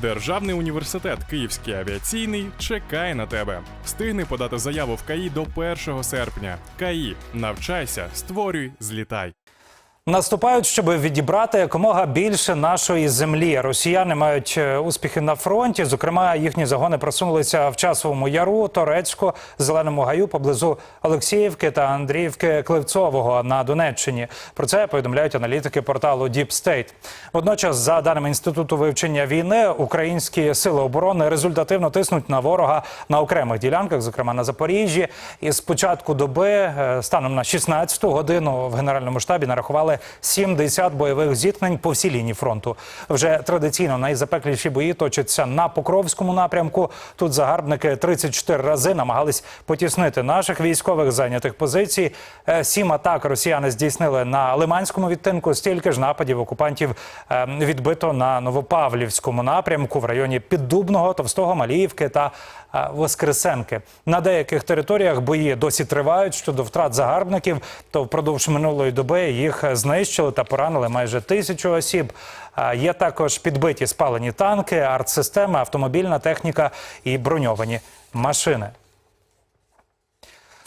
Державний університет Київський авіаційний чекає на тебе. Встигни подати заяву в КАІ до 1 серпня. КАІ. Навчайся, створюй, злітай. Наступають, щоб відібрати якомога більше нашої землі. Росіяни мають е, успіхи на фронті. Зокрема, їхні загони просунулися в часовому яру, Торецьку, Зеленому гаю поблизу Олексіївки та Андріївки Кливцового на Донеччині. Про це повідомляють аналітики порталу Deep State. Водночас, за даними інституту вивчення війни, українські сили оборони результативно тиснуть на ворога на окремих ділянках, зокрема на Запоріжжі. І з початку доби, е, станом на 16-ту годину, в генеральному штабі нарахували 70 бойових зіткнень по всій лінії фронту. Вже традиційно найзапекліші бої точаться на Покровському напрямку. Тут загарбники 34 рази намагались потіснити наших військових зайнятих позицій. Е, Сім атак росіяни здійснили на Лиманському відтинку. Стільки ж нападів окупантів е, відбито на Новопавлівському напрямку в районі Піддубного, Товстого, Маліївки та е, Воскресенки. На деяких територіях бої досі тривають щодо втрат загарбників. То впродовж минулої доби їх знищили та поранили майже тисячу осіб. Є також підбиті спалені танки, артсистеми, автомобільна техніка і броньовані машини.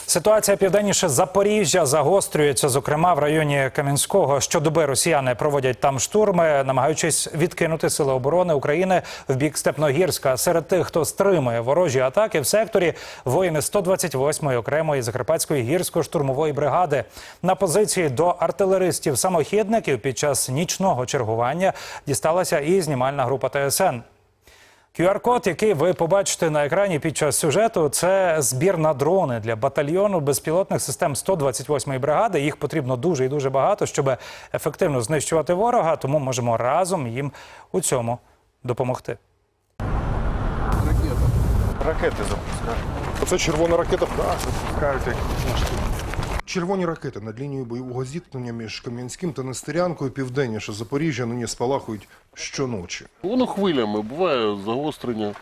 Ситуація південніше Запоріжжя загострюється, зокрема в районі Кам'янського. Щодоби росіяни проводять там штурми, намагаючись відкинути сили оборони України в бік Степногірська. Серед тих, хто стримує ворожі атаки в секторі, воїни 128-ї окремої Закарпатської гірсько-штурмової бригади. На позиції до артилеристів самохідників під час нічного чергування дісталася і знімальна група ТСН. QR-код, який ви побачите на екрані під час сюжету, це збір на дрони для батальйону безпілотних систем 128-ї бригади. Їх потрібно дуже і дуже багато, щоб ефективно знищувати ворога. Тому можемо разом їм у цьому допомогти. Ракета. Ракети запускають. Це червона ракета. Запускають як Червоні ракети над лінією бойового зіткнення між Кам'янським та Нестерянкою південніше Запоріжжя нині спалахують щоночі. Воно хвилями, буває загострення,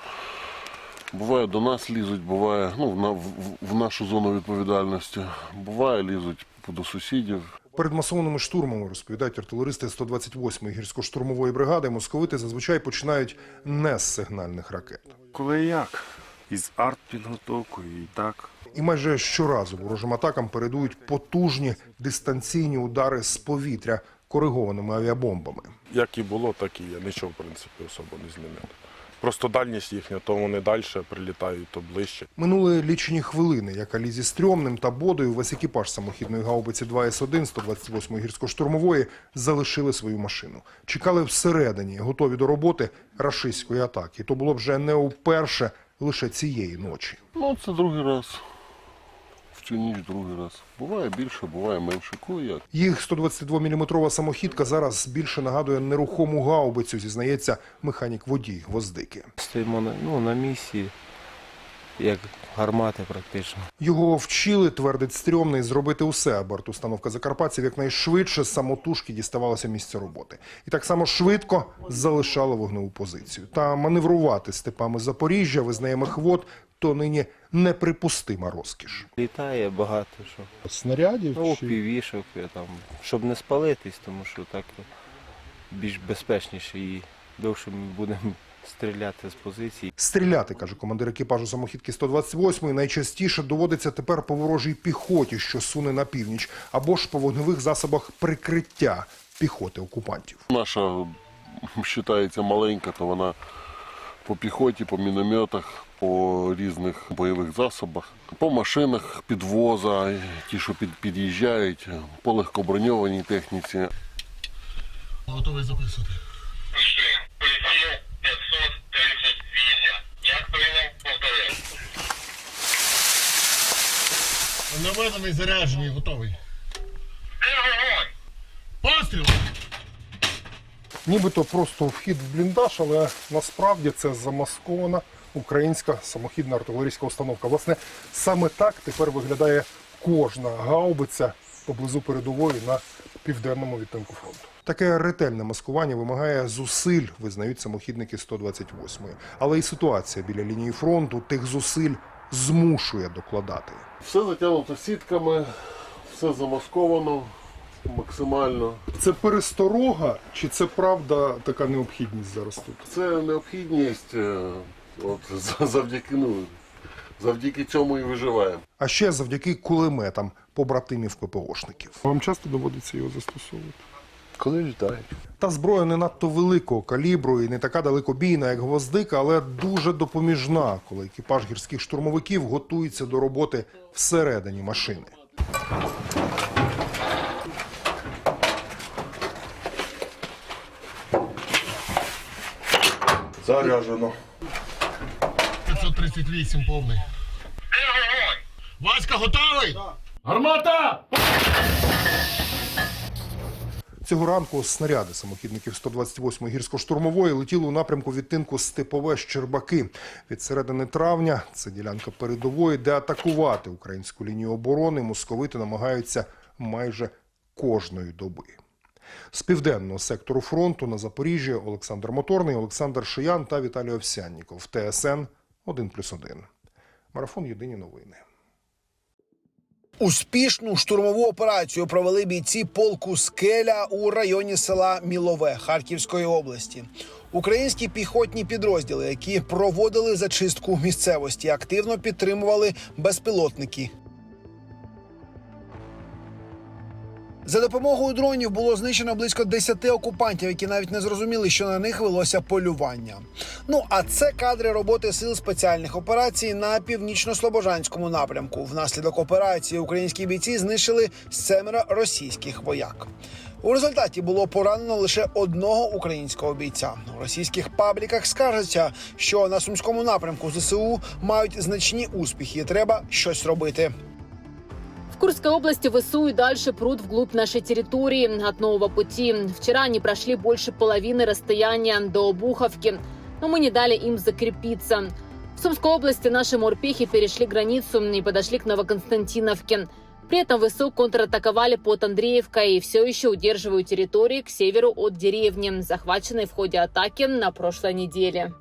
буває до нас лізуть, буває ну, в, в, в нашу зону відповідальності, буває лізуть до сусідів. Перед масованими штурмами, розповідають артилеристи 128-ї гірсько-штурмової бригади, московити зазвичай починають не з сигнальних ракет. коли як. Із артпідготовкою і так. І майже щоразу ворожим атакам передують потужні дистанційні удари з повітря коригованими авіабомбами. Як і було, так і є. Нічого, в принципі, особо не змінили. Просто дальність їхня, то вони далі прилітають, то ближче. Минули лічені хвилини, як Алізі Стрьомним та Бодою весь екіпаж самохідної гаубиці 2С1 128-ї гірсько-штурмової залишили свою машину. Чекали всередині, готові до роботи рашистської атаки. То було вже не вперше лише цієї ночі. Ну, це другий раз. В цю ніч другий раз. Буває більше, буває менше. Коли як. Їх 122-мм самохідка зараз більше нагадує нерухому гаубицю, зізнається механік водій Гвоздики. Стоїмо на, ну, на місії, як гармати практично. Його вчили, твердить стрьомний, зробити усе, аби артустановка закарпатців якнайшвидше самотужки діставалася місця роботи. І так само швидко залишала вогневу позицію. Та маневрувати степами Запоріжжя, визнає мехвод, то нині неприпустима розкіш. Літає багато що. Снарядів Ну, півішок, там, щоб не спалитись, тому що так більш безпечніше і довше ми будемо стріляти з позиції. Стріляти, каже командир екіпажу самохідки 128-ї, найчастіше доводиться тепер по ворожій піхоті, що суне на північ, або ж по вогневих засобах прикриття піхоти окупантів. Наша вважається маленька, то вона по піхоті, по мінометах, по різних бойових засобах, по машинах підвоза, ті, що під'їжджають, по легкоброньованій техніці. Готовий записувати. Наведений, заряджений, готовий. Постріл! Нібито просто вхід в бліндаж, але насправді це замаскована українська самохідна артилерійська установка. Власне, саме так тепер виглядає кожна гаубиця поблизу передової на південному відтинку фронту. Таке ретельне маскування вимагає зусиль, визнають самохідники 128-ї. Але і ситуація біля лінії фронту тих зусиль змушує докладати. Все затягнуто сітками, все замасковано. максимально. Це пересторога, чи це правда така необхідність зараз тут? Це необхідність. е, От за- завдяки, ну, завдяки цьому і виживаємо. А ще завдяки кулеметам побратимів ППОшників. Вам часто доводиться його застосовувати? Коли літають. Та зброя не надто великого калібру і не така далекобійна, як гвоздика, але дуже допоміжна, коли екіпаж гірських штурмовиків готується до роботи всередині машини. Заряджено. 538 повний. Васька готовий? Гармата! Цього ранку снаряди самохідників 128-ї гірсько-штурмової летіли у напрямку відтинку Степове Щербаки. Від середини травня це ділянка передової, де атакувати українську лінію оборони московити намагаються майже кожної доби. З південного сектору фронту на Запоріжжі Олександр Моторний, Олександр Шиян та Віталій Овсянніков. ТСН 1+,1. Марафон Єдині новини. Успішну штурмову операцію провели бійці полку Скеля у районі села Мілове Харківської області. Українські піхотні підрозділи, які проводили зачистку місцевості, активно підтримували безпілотники. За допомогою дронів було знищено близько 10 окупантів, які навіть не зрозуміли, що на них велося полювання. Ну а це кадри роботи сил спеціальних операцій на північно-слобожанському напрямку. Внаслідок операції українські бійці знищили семеро російських вояк. У результаті було поранено лише одного українського бійця. У російських пабліках скаржаться, що на сумському напрямку ЗСУ мають значні успіхи. і Треба щось робити. В Курской области ВСУ и дальше прут вглубь нашей территории от нового пути. Вчера они прошли больше половины расстояния до Обуховки, но мы не дали им закрепиться. В Сумской области наши морпехи перешли границу и подошли к Новоконстантиновке. При этом ВСУ контратаковали под Андреевкой и все еще удерживают территории к северу от деревни, захваченной в ходе атаки на прошлой неделе.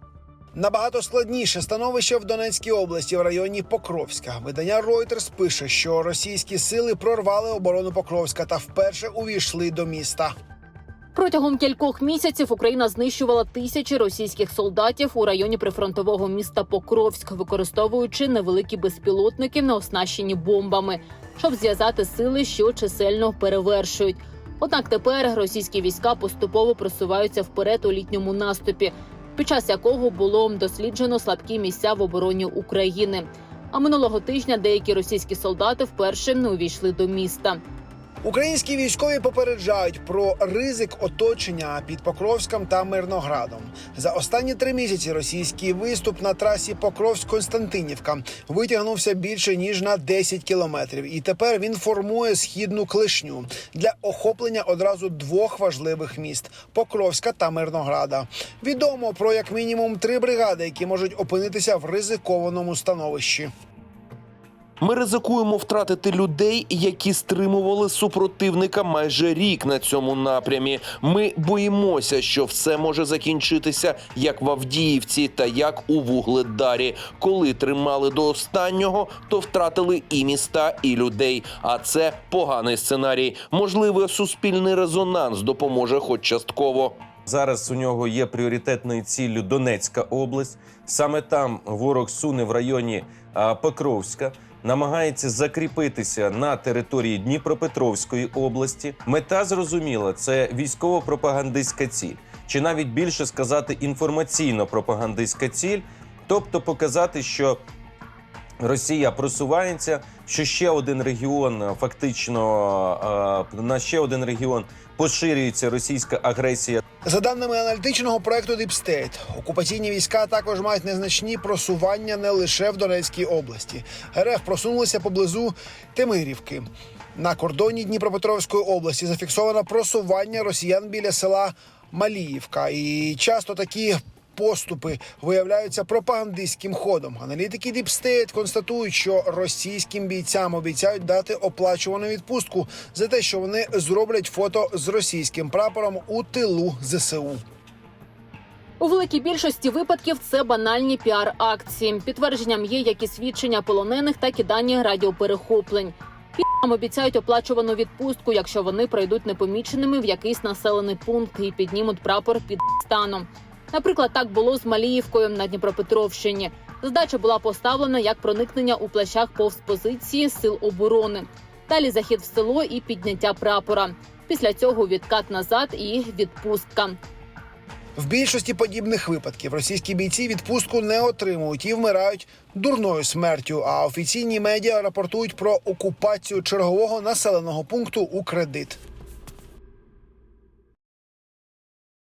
Набагато складніше становище в Донецькій області в районі Покровська. Видання Reuters пише, що російські сили прорвали оборону Покровська та вперше увійшли до міста. Протягом кількох місяців Україна знищувала тисячі російських солдатів у районі прифронтового міста Покровськ, використовуючи невеликі безпілотники, не оснащені бомбами, щоб зв'язати сили, що чисельно перевершують. Однак тепер російські війська поступово просуваються вперед у літньому наступі, під час якого було досліджено слабкі місця в обороні України. А минулого тижня деякі російські солдати вперше не увійшли до міста. Українські військові попереджають про ризик оточення під Покровськом та Мирноградом. За останні три місяці російський виступ на трасі Покровськ-Константинівка витягнувся більше ніж на 10 кілометрів, і тепер він формує східну клишню для охоплення одразу двох важливих міст Покровська та Мирнограда. Відомо про як мінімум три бригади, які можуть опинитися в ризикованому становищі. Ми ризикуємо втратити людей, які стримували супротивника майже рік на цьому напрямі. Ми боїмося, що все може закінчитися як в Авдіївці та як у Вугледарі. Коли тримали до останнього, то втратили і міста, і людей. А це поганий сценарій. Можливо, суспільний резонанс допоможе, хоч частково. Зараз у нього є пріоритетною ціллю Донецька область. Саме там ворог суне в районі Покровська. Намагається закріпитися на території Дніпропетровської області. Мета зрозуміла це військово-пропагандистська ціль, чи навіть більше сказати інформаційно-пропагандистська ціль, тобто показати, що Росія просувається, що ще один регіон фактично на ще один регіон поширюється російська агресія. За даними аналітичного проекту State, окупаційні війська також мають незначні просування не лише в Донецькій області. РФ просунулися поблизу Тимирівки. На кордоні Дніпропетровської області зафіксовано просування росіян біля села Маліївка. І часто такі поступи виявляються пропагандистським ходом. Аналітики State констатують, що російським бійцям обіцяють дати оплачувану відпустку за те, що вони зроблять фото з російським прапором у тилу ЗСУ. У великій більшості випадків це банальні піар-акції. Підтвердженням є як і свідчення полонених, так і дані радіоперехоплень. Нам обіцяють оплачувану відпустку, якщо вони пройдуть непоміченими в якийсь населений пункт і піднімуть прапор під станом. Наприклад, так було з Маліївкою на Дніпропетровщині. Задача була поставлена як проникнення у плащах повз позиції сил оборони. Далі захід в село і підняття прапора. Після цього відкат назад і відпустка. В більшості подібних випадків російські бійці відпустку не отримують і вмирають дурною смертю. А офіційні медіа рапортують про окупацію чергового населеного пункту у кредит.